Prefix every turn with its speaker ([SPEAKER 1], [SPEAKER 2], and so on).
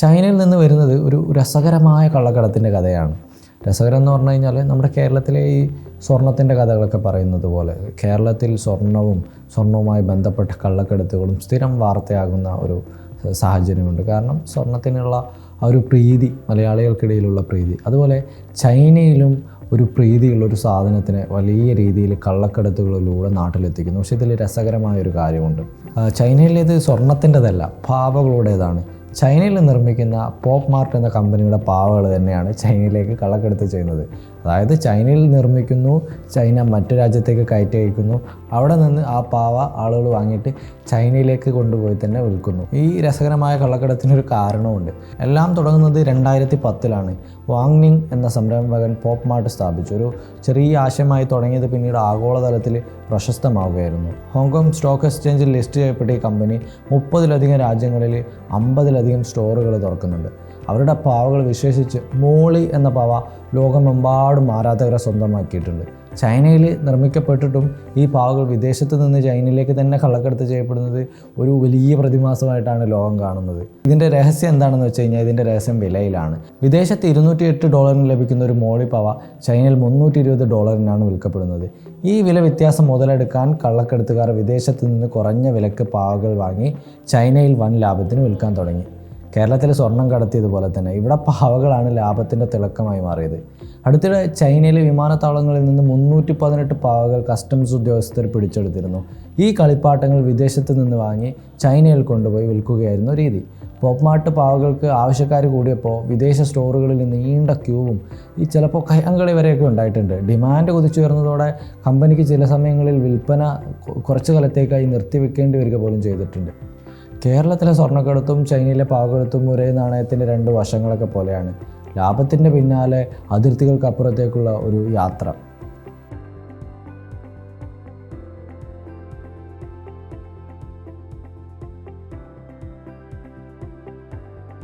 [SPEAKER 1] ചൈനയിൽ നിന്ന് വരുന്നത് ഒരു രസകരമായ കള്ളക്കടത്തിന്റെ കഥയാണ്. രസകരം എന്ന് പറഞ്ഞു കഴിഞ്ഞാൽ നമ്മുടെ കേരളത്തിലെ ഈ സ്വർണത്തിന്റെ കഥകളൊക്കെ പറയുന്നത് പോലെ കേരളത്തിൽ സ്വർണവും സ്വർണവുമായി ബന്ധപ്പെട്ട കള്ളക്കടത്തുകളും സ്ഥിരം വാർത്തയാകുന്ന ഒരു സാഹചര്യമുണ്ട്. കാരണം സ്വർണത്തിനുള്ള ആ ഒരു പ്രീതി മലയാളികൾക്കിടയിലുള്ള പ്രീതി അതുപോലെ ചൈനയിലും ഒരു പ്രീതിയുള്ള ഒരു സാധനത്തിനെ വലിയ രീതിയിൽ കള്ളക്കടത്തുകളിലൂടെ നാട്ടിലെത്തിക്കുന്നു. പക്ഷേ ഇതിൽ രസകരമായ ഒരു കാര്യമുണ്ട് ചൈനയിലേത് സ്വർണത്തിന്റെതല്ല പാവകളുടേതാണ് ചൈനയിൽ നിർമ്മിക്കുന്ന പോപ്പ് മാർട്ട് എന്ന കമ്പനിയുടെ പാവകൾ തന്നെയാണ് ചൈനയിലേക്ക് കള്ളക്കടത്ത് ചെയ്യുന്നത്. അതായത് ചൈനയിൽ നിർമ്മിക്കുന്നു ചൈന മറ്റു രാജ്യത്തേക്ക് കയറ്റി അയക്കുന്നു. അവിടെ നിന്ന് ആ പാവ ആളുകൾ വാങ്ങിയിട്ട് ചൈനയിലേക്ക് കൊണ്ടുപോയി തന്നെ വിൽക്കുന്നു. ഈ രസകരമായ കള്ളക്കടത്തിനൊരു കാരണമുണ്ട് എല്ലാം തുടങ്ങുന്നത് രണ്ടായിരത്തി പത്തിലാണ് വാങ്നിങ് എന്ന സംരംഭകൻ പോപ്പ് മാർട്ട് സ്ഥാപിച്ചു. ഒരു ചെറിയ ആശയമായി തുടങ്ങിയത് പിന്നീട് ആഗോളതലത്തിൽ പ്രശസ്തമാവുകയായിരുന്നു. ഹോങ്കോങ് സ്റ്റോക്ക് എക്സ്ചേഞ്ചിൽ ലിസ്റ്റ് ചെയ്യപ്പെട്ട ഈ കമ്പനി മുപ്പതിലധികം രാജ്യങ്ങളിൽ അമ്പതിലധികം സ്റ്റോറുകൾ തുറക്കുന്നുണ്ട്. അവരുടെ പാവകൾ വിശേഷിച്ച് മോളി എന്ന പാവ ലോകമെമ്പാടും ആരാധകരെ സ്വന്തമാക്കിയിട്ടുണ്ട്. ചൈനയിൽ നിർമ്മിക്കപ്പെട്ടിട്ടും ഈ പാവകൾ വിദേശത്ത് നിന്ന് ചൈനയിലേക്ക് തന്നെ കള്ളക്കടത്ത് ചെയ്യപ്പെടുന്നത് ഒരു വലിയ പ്രതിമാസമായിട്ടാണ് ലോകം കാണുന്നത്. ഇതിന്റെ രഹസ്യം എന്താണെന്ന് വെച്ച് കഴിഞ്ഞാൽ ഇതിന്റെ രഹസ്യം വിലയിലാണ്. വിദേശത്ത് ഇരുന്നൂറ്റി എട്ട് ഡോളറിന് ലഭിക്കുന്ന ഒരു മോളി പവ ചൈനയിൽ മുന്നൂറ്റി ഇരുപത് ഡോളറിനാണ് വിൽക്കപ്പെടുന്നത്. ഈ വില വ്യത്യാസം മുതലെടുക്കാൻ കള്ളക്കടത്തുകാർ വിദേശത്ത് നിന്ന് കുറഞ്ഞ വിലക്ക് പാവകൾ വാങ്ങി ചൈനയിൽ വൻ ലാഭത്തിന് വിൽക്കാൻ തുടങ്ങി. കേരളത്തിൽ സ്വർണം കടത്തിയതുപോലെ തന്നെ ഇവിടെ പാവകളാണ് ലാഭത്തിന്റെ തിളക്കമായി മാറിയത്. അടുത്തിടെ ചൈനയിലെ വിമാനത്താവളങ്ങളിൽ നിന്ന് മുന്നൂറ്റി പതിനെട്ട് പാവകൾ കസ്റ്റംസ് ഉദ്യോഗസ്ഥർ പിടിച്ചെടുത്തിരുന്നു. ഈ കളിപ്പാട്ടങ്ങൾ വിദേശത്ത് നിന്ന് വാങ്ങി ചൈനയിൽ കൊണ്ടുപോയി വിൽക്കുകയായിരുന്നു രീതി. പോപ്പ്മാർട്ട് പാവകൾക്ക് ആവശ്യക്കാർ കൂടിയപ്പോൾ വിദേശ സ്റ്റോറുകളിൽ നീണ്ട ക്യൂവും ഈ ചിലപ്പോൾ കയ്യാങ്കളി വരെയൊക്കെ ഉണ്ടായിട്ടുണ്ട്. ഡിമാൻഡ് കുതിച്ചുയർന്നതോടെ കമ്പനിക്ക് ചില സമയങ്ങളിൽ വിൽപ്പന കുറച്ചു കാലത്തേക്കായി നിർത്തിവെക്കേണ്ടി വരിക പോലും ചെയ്തിട്ടുണ്ട്. കേരളത്തിലെ സ്വർണക്കടത്തും ചൈനയിലെ പാവകടത്തും ഒരേ നാണയത്തിന്റെ രണ്ട് വശങ്ങളൊക്കെ പോലെയാണ്. ലാഭത്തിന്റെ പിന്നാലെ അതിർത്തികൾക്കപ്പുറത്തേക്കുള്ള ഒരു യാത്ര.